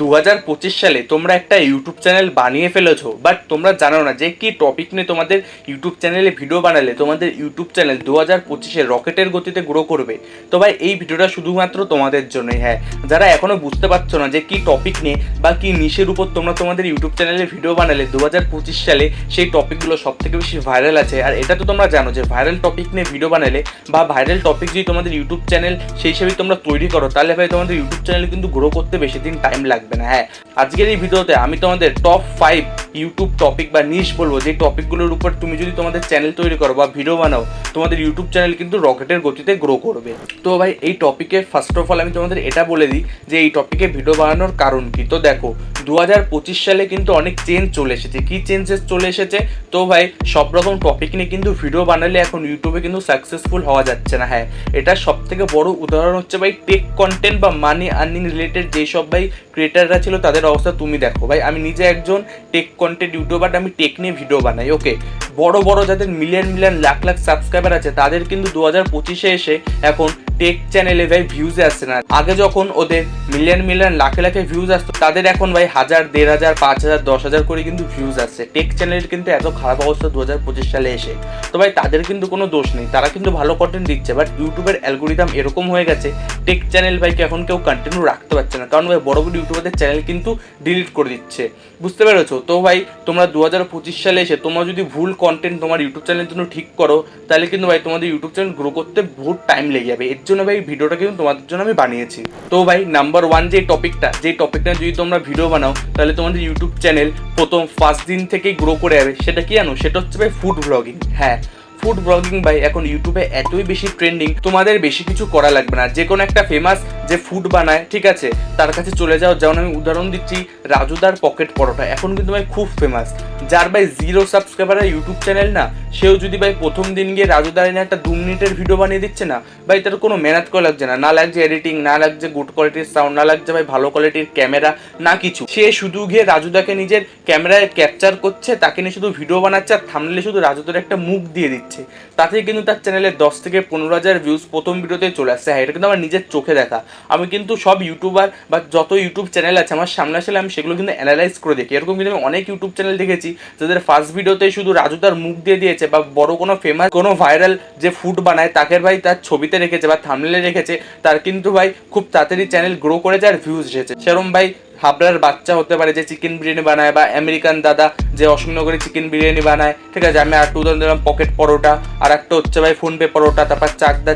দু হাজার পঁচিশ সালে তোমরা একটা ইউটিউব চ্যানেল বানিয়ে ফেলেছো বাট তোমরা জানো না যে কি টপিক নিয়ে তোমাদের ইউটিউব চ্যানেলে ভিডিও বানালে, তোমাদের ইউটিউব চ্যানেল দু হাজার পঁচিশে রকেটের গতিতে গ্রো করবে। তো ভাই, এই ভিডিওটা শুধুমাত্র তোমাদের জন্যই হ্যাঁ। যারা এখনও বুঝতে পারছ না যে কি টপিক নিয়ে বা কি নিশের উপর তোমরা তোমাদের ইউটিউব চ্যানেলে ভিডিও বানালে দু হাজার পঁচিশ সালে, সেই টপিকগুলো সব থেকে বেশি ভাইরাল আছে। আর এটা তো তোমরা জানো যে ভাইরাল টপিক নিয়ে ভিডিও বানালে বা ভাইরাল টপিক যদি তোমাদের ইউটিউব চ্যানেল সেই হিসেবেই তোমরা তৈরি করো, তাহলে ভাই তোমাদের ইউটিউব চ্যানেল কিন্তু গ্রো করতে বেশি দিন টাইম লাগবে না। হ্যাঁ আজকের এই ভিডিওতে আমি তোমাদের টপ ফাইভ ইউটিউব টপিক বা নিশ বলব। যে টপিকগুলোর উপর তুমি যদি তোমাদের চ্যানেল তৈরি করো বা ভিডিও বানাও তোমাদের ইউটিউব চ্যানেল কিন্তু রকেটের গতিতে গ্রো করবে। তো ভাই, এই টপিকে ফার্স্ট অফ অল আমি তোমাদের এটা বলে দিই যে এই টপিকে ভিডিও বানানোর কারণ কি? তো দেখো দু হাজার পঁচিশ সালে কিন্তু অনেক চেঞ্জ চলে এসেছে। কি চেঞ্জেস চলে এসেছে? তো ভাই, সব রকম টপিক নিয়ে কিন্তু ভিডিও বানালে এখন ইউটিউবে কিন্তু সাকসেসফুল হওয়া যাচ্ছে না। হ্যাঁ এটা সব থেকে বড় উদাহরণ হচ্ছে ভাই টেক কন্টেন্ট বা মানি আর্নিং রিলেটেড যেসব ভাই ক্রিয়েটাররা ছিল, তাদের অবস্থা তুমি দেখো। ভাই, আমি নিজে একজন টেক কন্টেন্ট ইউটিউবার আমি টেক নিয়ে ভিডিও বানাই ওকে বড় বড় যাদের million million lakh lakh subscriber আছে তাদের কিন্তু দু হাজার পঁচিশে এসে এখন টেক চ্যানেলে ভাই ভিউজ আসছে না। আগে যখন ওদের মিলিয়ন মিলিয়ন লাখে লাখে ভিউজ আসতো, তাদের এখন ভাই হাজার, দেড় হাজার, পাঁচ হাজার, দশ হাজার করে কিন্তু ভিউজ আসছে। টেক চ্যানেলের কিন্তু এত খারাপ অবস্থা দু হাজার পঁচিশ সালে এসে। তো ভাই তাদের কিন্তু কোনো দোষ নেই, তারা কিন্তু ভালো কন্টেন্ট দিচ্ছে বাট ইউটিউবের অ্যালগোরিদম এরকম হয়ে গেছে টেক চ্যানেল ভাইকে এখন কেউ কন্টিনিউ রাখতে পারছে না। কারণ ভাই বড় বড় ইউটিউবারদের চ্যানেল কিন্তু ডিলিট করে দিচ্ছে। বুঝতে পেরেছ? তো ভাই তোমরা দু হাজার পঁচিশ সালে এসে তোমরা যদি ভুল কন্টেন্ট তোমার ইউটিউব চ্যানেলের জন্য ঠিক করো, তাহলে কিন্তু ভাই তোমাদের ইউটিউব চ্যানেল গ্রো করতে বহুত টাইম লেগে যাবে। এর জন্য ভাই ভিডিওটা কিন্তু তোমাদের জন্য আমি বানিয়েছি। তো ভাই নাম্বার ওয়ান যে টপিকটা যে টপিকটা যদি তোমরা ভিডিও বানাও, তাহলে তোমাদের ইউটিউব চ্যানেল প্রথম ফার্স্ট দিন থেকেই গ্রো করে যাবে। সেটা কি জানো? সেটা হচ্ছে ভাই ফুড ব্লগিং হ্যাঁ ফুড ব্লগিং ভাই, এখন ইউটিউবে এতই বেশি ট্রেন্ডিং তোমাদের বেশি কিছু করা লাগবে না। যে কোনো একটা ফেমাস যে ফুড বানায়, ঠিক আছে? তার কাছে চলে যাও। যেমন আমি উদাহরণ দিচ্ছি রাজুদার পকেট পরোটা। এখন কিন্তু ভাই খুব ফেমাস যার ভাই জিরো সাবস্ক্রাইবারের ইউটিউব চ্যানেল না, সেও যদি ভাই প্রথম দিন গিয়ে রাজুদার এনে একটা দু মিনিটের ভিডিও বানিয়ে দিচ্ছে না, ভাই তার কোনো মেহনত করা লাগছে না। না লাগছে এডিটিং না লাগছে গুড কোয়ালিটির সাউন্ড না লাগছে ভাই ভালো কোয়ালিটির ক্যামেরা না কিছু। সে শুধু গিয়ে রাজুদাকে নিজের ক্যামেরায় ক্যাপচার করছে, তাকে নিয়ে শুধু ভিডিও বানাচ্ছে, আর থামলে শুধু রাজুদার একটা মুখ দিয়ে দিচ্ছে। তাতেই কিন্তু তার চ্যানেলে দশ থেকে পনেরো হাজার ভিউজ প্রথম ভিডিওতে চলে আসছে। হ্যাঁ এটা কিন্তু আমার নিজের চোখে দেখা। আমি কিন্তু সব ইউটিউবার বা যত ইউটিউব চ্যানেল আছে, আমার সামনে আসলে আমি সেগুলো কিন্তু অ্যানালাইজ করে দেখি। এরকম কিন্তু আমি অনেক ইউটিউব চ্যানেল দেখেছি, যাদের ফার্স্ট ভিডিওতে শুধু রাজুদার মুখ দিয়ে দিয়েছে বা বড় কোনো ফেমাস কোনো ভাইরাল যে ফুড বানায়, তাকে ভাই তার ছবিতে রেখেছে বা থামলে রেখেছে, তার কিন্তু ভাই খুব তাড়াতাড়ি চ্যানেল গ্রো করেছে আর ভিউজ এসেছে। সেরকম ভাই হাবড়ার বাচ্চা হতে পারে যে চিকেন বিরিয়ানি বানায় বা আমেরিকান দাদা যে অশোকনগরে চিকেন বিরিয়ানি বানায়, ঠিক আছে? আমি একটা উদাহরণ দিলাম পকেট পরোটা আর একটা হচ্ছে ভাই ফোনপে পরোটা, তারপর চাকদা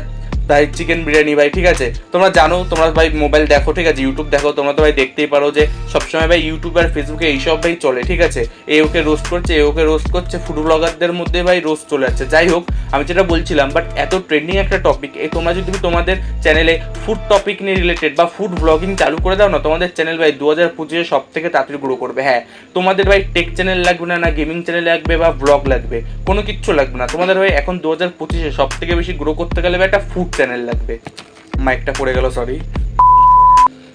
ভাই চিকেন বিরিয়ানি ভাই, ঠিক আছে? তোমরা জানো, তোমরা ভাই মোবাইল দেখো, ঠিক আছে? ইউটিউব দেখো, তোমরা তো ভাই দেখতেই পারো যে সবসময় ভাই ইউটিউব আর ফেসবুকে এইসব ভাই চলে, ঠিক আছে? এ ওকে রোস্ট করছে, এ ওকে রোস্ট করছে ফুড ব্লগারদের মধ্যে ভাই রোস্ট চলে যাচ্ছে যাই হোক, আমি যেটা বলছিলাম বাট এত ট্রেন্ডিং একটা টপিক এই তোমরা যদি তোমাদের চ্যানেলে ফুড টপিক নিয়ে রিলেটেড বা ফুড ব্লগিং চালু করে দাও না, তোমাদের চ্যানেল ভাই দু হাজার পঁচিশে সব থেকে তাড়াতাড়ি গ্রো করবে। হ্যাঁ তোমাদের ভাই টেক চ্যানেল লাগবে না না গেমিং চ্যানেল লাগবে বা ব্লগ লাগবে, কোনো কিচ্ছু লাগবে না। তোমাদের ভাই এখন দু হাজার পঁচিশে সব থেকে বেশি গ্রো করতে গেলে ভাই একটা ফুড চ্যানেল লাগবে। মাইকটা পড়ে গেল সরি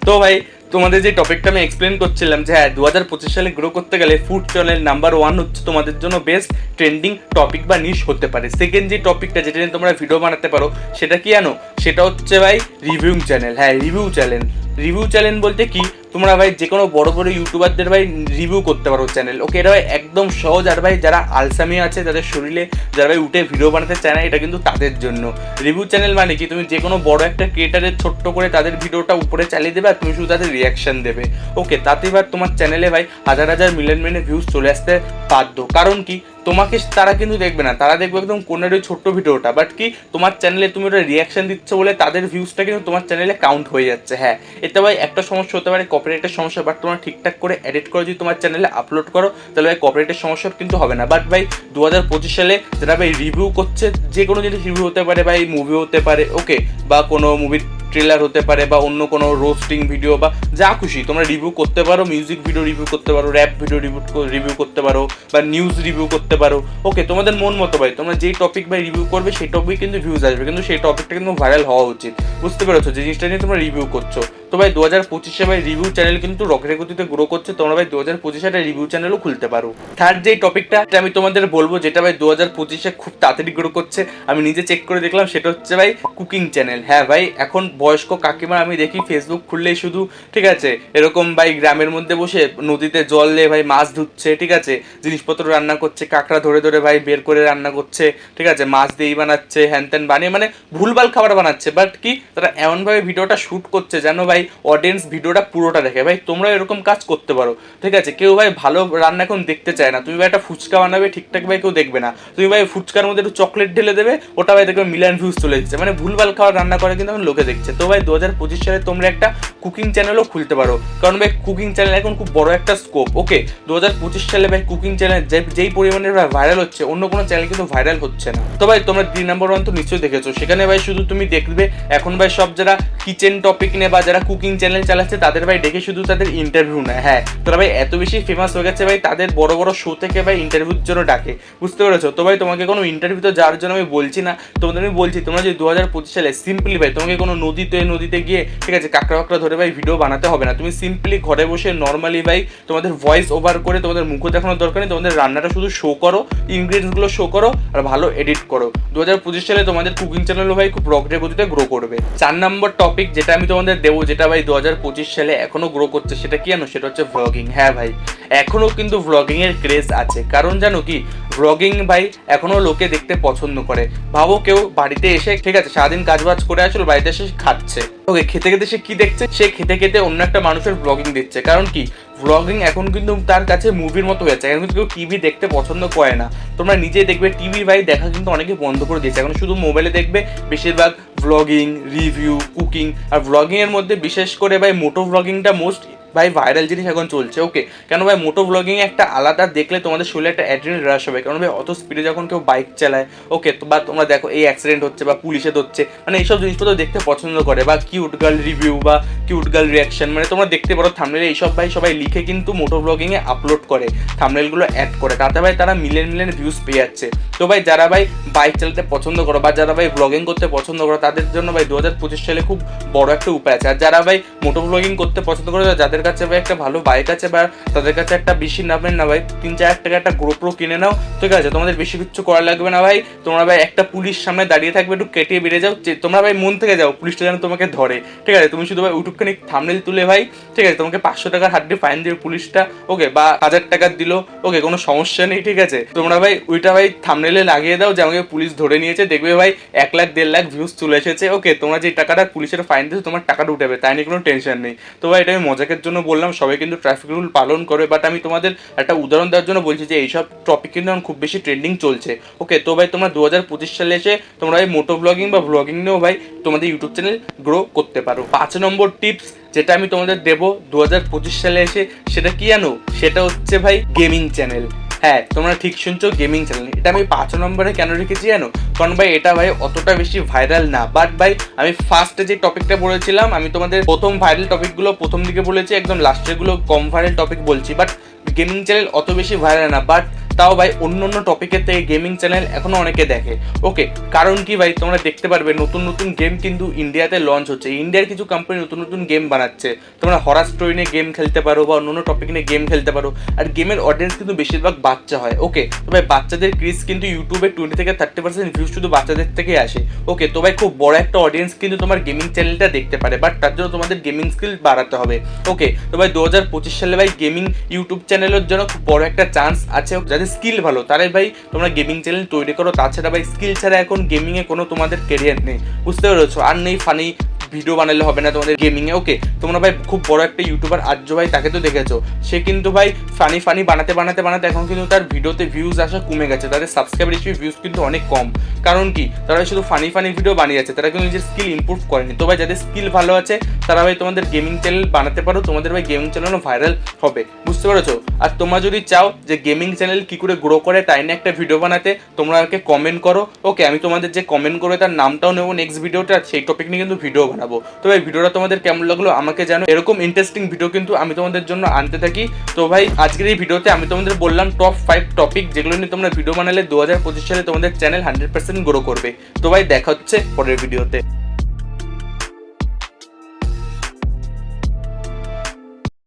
তো ভাই, তোমাদের যে টপিকটা আমি এক্সপ্লেন করছিলাম যে হ্যাঁ দু হাজার পঁচিশ সালে গ্রো করতে গেলে ফুড চ্যানেল নাম্বার ওয়ান হচ্ছে তোমাদের জন্য বেস্ট ট্রেন্ডিং টপিক বা নিশ হতে পারে। সেকেন্ড যে টপিকটা যেটা নিয়ে তোমরা ভিডিও বানাতে পারো, সেটা কি জানো? সেটা হচ্ছে ভাই রিভিউ চ্যানেল হ্যাঁ রিভিউ চ্যানেল রিভিউ চ্যানেল বলতে কি? তোমরা ভাই যে কোনো বড় বড় ইউটিউবারদের ভাই রিভিউ করতে পারো চ্যানেল ওকে, এটা ভাই একদম সহজ। আর ভাই যারা আলসামি আছে, যাদের শরীরে, যারা ভাই উঠে ভিডিও বানাতে চায় না, এটা কিন্তু তাদের জন্য। রিভিউ চ্যানেল মানে কি? তুমি যে কোনো বড় একটা ক্রিয়েটারের ছোট্ট করে তাদের ভিডিওটা উপরে চালিয়ে দেবে আর তুমি শুধু তাদের রিয়াকশন দেবে। ওকে তাতে এবার তোমার চ্যানেলে ভাই হাজার হাজার মিলিয়ন মিলিয়ন ভিউজ চলে আসতে বাধ্য। কারণ কি? তোমাকে তারা কিন্তু দেখবে না। তারা দেখবে একদম কোনের ওই ছোট্ট ভিডিওটা। বাট কি, তোমার চ্যানেলে তুমি ওটা রিয়াকশন দিচ্ছ বলে তাদের ভিউজটা কিন্তু তোমার চ্যানেলে কাউন্ট হয়ে যাচ্ছে। হ্যাঁ এতে ভাই একটা সমস্যা হতে পারে কপিরাইটের সমস্যা। বাট তোমরা ঠিকঠাক করে এডিট করে যদি তোমার চ্যানেলে আপলোড করো, তাহলে ভাই কপিরাইটের সমস্যা কিন্তু হবে না। বাট ভাই দু হাজার পঁচিশ সালে যারা ভাই রিভিউ করছে, যে কোনো জিনিস রিভিউ হতে পারে, ভাই মুভি হতে পারে ওকে বা কোনো মুভির ট্রেলার হতে পারে বা অন্য কোনো রোস্টিং ভিডিও বা যা খুশি। তোমরা রিভিউ করতে পারো মিউজিক ভিডিও রিভিউ করতে পারো র্যাপ ভিডিও রিভিউ রিভিউ করতে পারো বা নিউজ রিভিউ করতে পারো। ওকে তোমাদের মন মতো ভাই, তোমরা যেই টপিক ভাই রিভিউ করবে, সেই টপিক কিন্তু ভিউজ আসবে। কিন্তু সেই টপিকটা কিন্তু ভাইরাল হওয়া উচিত। বুঝতে পেরেছ? যে জিনিসটা নিয়ে তোমরা রিভিউ করছ। তো ভাই দু হাজার পঁচিশে ভাই রিভিউ চ্যানেল কিন্তু রকেটের গতিতে গ্রো করছে। তোমরা ভাই দু হাজার পঁচিশে একটা রিভিউ চ্যানেলও খুলতে পারো। থার্ড যে টপিকটা আমি তোমাদের বলব, যেটা ভাই দু হাজার পঁচিশে খুব তাড়াতাড়ি গ্রো করছে। আমি নিজে চেক করে দেখলাম, সেটা হচ্ছে ভাই কুকিং চ্যানেল হ্যাঁ ভাই, এখন বয়স্ক কাকিমা আমি দেখি ফেসবুক খুললেই শুধু, ঠিক আছে, এরকম ভাই গ্রামের মধ্যে বসে নদীতে জল দিয়ে ভাই মাছ ধুচ্ছে, ঠিক আছে, জিনিসপত্র রান্না করছে, কাঁকড়া ধরে ধরে ভাই বের করে রান্না করছে, ঠিক আছে, মাছ দিয়েই বানাচ্ছে, হ্যান ত্যান বানিয়ে মানে ভুলভাল খাবার বানাচ্ছে। বাট কি, তারা এমনভাবে ভিডিওটা শ্যুট করছে যেন ভাই অডিয়েন্স ভিডিওটা পুরোটা দেখে। ভাই তোমরা এরকম কাজ করতে পারো। ঠিক আছে? কেউ ভাই ভালো রান্না এখন দেখতে চায় না। তুমি ভাই একটা ফুচকা বানাবে, ঠিকঠাক ভাই কেউ দেখবে না। তুমি ভাই ফুচকার মধ্যে একটু চকলেট ঢেলে দেবে, ওটা ভাই দেখবে মিলিয়ন ভিউজ চলে যাচ্ছে মানে ভুলভাল খাবার রান্না করে কিন্তু এখন লোকে দেখছে। তো ভাই দু হাজার পঁচিশ সালে তোমরা একটা কুকিং চ্যানেলও খুলতে পারো। কারণ ভাই কুকিং চ্যানেল এখন খুব বড় একটা স্কোপ ওকে দু হাজার পঁচিশ সালে ভাই কুকিং চ্যানেল যেই পরিমাণে ভাইরাল হচ্ছে, অন্য কোনো চ্যানেল কিন্তু ভাইরাল হচ্ছে না। তো ভাই, তোমরা দুই নম্বর ওয়ান তো নিশ্চয়ই দেখেছ। সেখানে ভাই শুধু তুমি দেখবে, এখন ভাই সব যারা কিচেন টপিক নিয়ে বা যারা কুকিং চ্যানেল চালাচ্ছে, তাদের ভাই ডেকে শুধু তাদের ইন্টারভিউ নেয়। হ্যাঁ তোরা ভাই এত বেশি ফেমাস হয়ে গেছে ভাই, তাদের বড় বড় শো থেকে ভাই ইন্টারভিউর জন্য ডাকে। বুঝতে পেরেছ? তো ভাই, তোমাকে কোনো ইন্টারভিউ তো যাওয়ার জন্য আমি বলছি না। তোমাদের আমি বলছি, তোমরা যে দু হাজার পঁচিশ সালে সিম্পলি ভাই, তোমাকে কোনো নদীতে নদীতে গিয়ে, ঠিক আছে, কাঁকড়া কাঁকড়া ধরে ভাই ভিডিও বানাতে হবে না। তুমি সিম্পলি ঘরে বসে নর্মালি ভাই তোমাদের ভয়েস ওভার করে তোমাদের মুখ দেখানোর দরকার নেই, তোমাদের রান্নাটা শুধু শো করো ইনগ্রিডিয়েন্টসগুলো শো করো, আর ভালো এডিট করো। দু হাজার পঁচিশ সালে তোমাদের কুকিং চ্যানেলও ভাই খুব রকেটের গতিতে গ্রো করবে। চার নম্বর টপিক যেটা আমি তোমাদের দেবো, যেটা ভাই দু হাজার পঁচিশ সালে এখনও গ্রো করছে, সেটা কি জানো? সেটা হচ্ছে ভ্লগিং হ্যাঁ ভাই, এখনও কিন্তু ভ্লগিং এর ক্রেজ আছে। কারণ জানো কি? ভ্লগিং ভাই এখনও লোকে দেখতে পছন্দ করে। ভাবো কেউ বাড়িতে এসে, ঠিক আছে, সারাদিন কাজবাজ করে আসলো, বাড়িতে এসে খাচ্ছে। ওকে, খেতে খেতে সে কি দেখছে? সে খেতে খেতে অন্য একটা মানুষের ব্লগিং দিচ্ছে। কারণ কি? ব্লগিং এখন কিন্তু তার কাছে মুভির মতো হয়েছে এখন কিন্তু কেউ টিভি দেখতে পছন্দ করে না। তোমরা নিজে দেখবে টিভি ভাই দেখা কিন্তু অনেকে বন্ধ করে দিয়েছে। এখন শুধু মোবাইলে দেখবে বেশিরভাগ ব্লগিং রিভিউ কুকিং আর ব্লগিংয়ের মধ্যে বিশেষ করে ভাই মোটো ব্লগিংটা মোস্ট ভাই ভাইরাল জিনিস এখন চলছে ওকে কেন ভাই, মোটো ব্লগিং একটা আলাদা দেখলে তোমাদের শরীরে একটা অ্যাড্রিন রাশ হবে। কারণ ভাই, অত স্পিডে যখন কেউ বাইক চালায় ওকে বা তোমরা দেখো এই অ্যাক্সিডেন্ট হচ্ছে বা পুলিশে ধরছে মানে এইসব জিনিসপত্র দেখতে পছন্দ করে, বা কিউট গার্ল রিভিউ বা কিউট গার্ল রিয়াকশন মানে তোমরা দেখতে পারো থামনেলে এইসব ভাই সবাই লিখে কিন্তু মোটো ব্লগিংয়ে আপলোড করে থামনেলগুলো অ্যাড করে। তাতে ভাই, তারা মিলিয়ন মিলিয়ন ভিউজ পেয়ে যাচ্ছে। তো ভাই, যারা ভাই বাইক চালাতে পছন্দ করো, বা যারা ভাই ব্লগিং করতে পছন্দ করো, তাদের জন্য ভাই দু হাজার পঁচিশ সালে খুব বড় একটা উপায় আছে। আর যারা ভাই মোটো ব্লগিং করতে পছন্দ করে, যাদের কাছে ভাই, একটা ভালো বাইক আছে বা তাদের কাছে একটা বেশি নামের না ভাই। তিন চার টাকা একটা গ্রোপ্রো কিনে নাও ঠিক আছে, তোমাদের বেশি কিচ্ছু করা লাগবে না ভাই। তোমরা ভাই একটা পুলিশ সামনে দাঁড়িয়ে থাকবে, একটু কেটে বেড়ে যাও। তোমরা ভাই মন থেকে যাও, পুলিশটা যেন তোমাকে ধরে। ঠিক আছে, তুমি শুধু ভাই ইউটিউবখানি থামনেল তুলে ভাই, ঠিক আছে, তোমাকে পাঁচশো টাকার হাড্ডি ফাইন দিবে পুলিশটা ওকে বা হাজার টাকার দিল ওকে কোনো সমস্যা নেই, ঠিক আছে। তোমরা ভাই ওইটা ভাই থামনেলে লাগিয়ে দাও, যে আমাকে পুলিশ ধরে নিয়েছে। দেখবে ভাই এক লাখ, দেড় লাখ ভিউজ চলে এসেছে ওকে তোমরা যে টাকাটা পুলিশের ফাইন দিয়েছ, তোমার টাকাটা উঠাবে, তাই নিয়ে কোনো টেনশন নেই। তো ভাই এটা আমি মজাকের জন্য বললাম, সবাই কিন্তু ট্রাফিক রুল পালন করে বাট আমি তোমাদের একটা উদাহরণ দেওয়ার জন্য বলছি যে এইসব টপিক কিন্তু খুব বেশি ট্রেন্ডিং চলছে। ওকে তো ভাই, তোমরা দু হাজার পঁচিশ সালে এসে তোমরা ভাই মোটো ব্লগিং বা ব্লগিং নিয়েও ভাই তোমাদের ইউটিউব চ্যানেল গ্রো করতে পারো। পাঁচ নম্বর টিপস যেটা আমি তোমাদের দেবো দু হাজার পঁচিশ সালে এসে, সেটা কি জানো? সেটা হচ্ছে ভাই গেমিং চ্যানেল হ্যাঁ তোমরা ঠিক শুনছো গেমিং চ্যানেল এটা আমি পাঁচ নম্বরে কেন রেখেছি জানো? কারণ ভাই, এটা ভাই অতটা বেশি ভাইরাল না। বাট ভাই, আমি ফার্স্টে যে টপিকটা বলেছিলাম, আমি তোমাদের প্রথম ভাইরাল টপিকগুলো প্রথম দিকে বলেছি, একদম লাস্টেরগুলো কম ভাইরাল টপিক বলছি। বাট গেমিং চ্যানেল অত বেশি ভাইরাল না। বাট তাও ভাই অন্য অন্য টপিকের থেকে গেমিং চ্যানেল এখনও অনেকে দেখে। ওকে কারণ কি ভাই, তোমরা দেখতে পারবে নতুন নতুন গেম কিন্তু ইন্ডিয়াতে লঞ্চ হচ্ছে। ইন্ডিয়ার কিছু কোম্পানি নতুন নতুন গেম বানাচ্ছে। তোমরা হরার স্টোরি নিয়ে গেম খেলতে পারো বা অন্য অন্য টপিক নিয়ে গেম খেলতে পারো। আর গেমের অডিয়েন্স কিন্তু বেশিরভাগ বাচ্চা হয়। ওকে তো ভাই, বাচ্চাদের ক্রিজ কিন্তু ইউটিউবে টোয়েন্টি থেকে থার্টি পার্সেন্ট ভিউজ শুধু বাচ্চাদের থেকে আসে। ওকে তো ভাই, খুব বড় একটা অডিয়েন্স কিন্তু তোমার গেমিং চ্যানেলটা দেখতে পারে। বাট তার জন্য তোমাদের গেমিং স্কিল বাড়াতে হবে। ওকে তো ভাই দু হাজার পঁচিশ সালে ভাই গেমিং ইউটিউব চ্যানেলের জন্য খুব বড় একটা চান্স আছে। যাদের স্কিল ভালো। তারাই ভাই, তোমরা গেমিং চ্যানেল তৈরি করো। তাছাড়া ভাই স্কিল ছাড়া এখন গেমিংয়ে কোনো তোমাদের কেরিয়ার নেই। বুঝতে পেরেছ? আর নেই ফানি ভিডিও বানালে হবে না তোমাদের গেমিংয়ে ওকে তোমরা ভাই খুব বড় একটা ইউটিউবার আর্য ভাই, তাকে তো দেখেছ। সে কিন্তু ভাই ফানি ফানি বানাতে বানাতে বানাতে এখন কিন্তু তার ভিডিওতে ভিউজ আসা কমে গেছে। তাদের সাবস্ক্রাইবার হিসেবে ভিউজ কিন্তু অনেক কম। কারণ কি? তারা শুধু ফানি ফানি ভিডিও বানিয়ে যাচ্ছে তারা কিন্তু নিজের স্কিল ইমপ্রুভ করেনি। তো ভাই যাদের স্কিল ভালো আছে, তারা ভাই তোমাদের গেমিং চ্যানেল বানাতে পারো। তোমাদের ভাই গেমিং চ্যানেলও ভাইরাল হবে। বুঝতে পেরেছ? আর তোমরা যদি চাও যে গেমিং চ্যানেল কি করে গ্রো করে, তাই নিয়ে একটা ভিডিও বানাতে, তোমরা আমাকে কমেন্ট করো। ওকে আমি তোমাদের যে কমেন্ট করে তার নামটাও নেব নেক্সট ভিডিওটা সেই টপিক নিয়ে কিন্তু ভিডিও বানাবো। তো ভাই, ভিডিওটা তোমাদের কেমন লাগল আমাকে জানো। এরকম ইন্টারেস্টিং ভিডিও কিন্তু আমি তোমাদের জন্য আনতে থাকি। তো ভাই, আজকের এই ভিডিওতে আমি তোমাদের বললাম টপ ফাইভ টপিক যেগুলো নিয়ে তোমরা ভিডিও বানালে দু হাজার পঁচিশ সালে তোমাদের চ্যানেল হান্ড্রেড পার্সেন্ট গ্রো করবে। তো ভাই, দেখা হচ্ছে পরের ভিডিওতে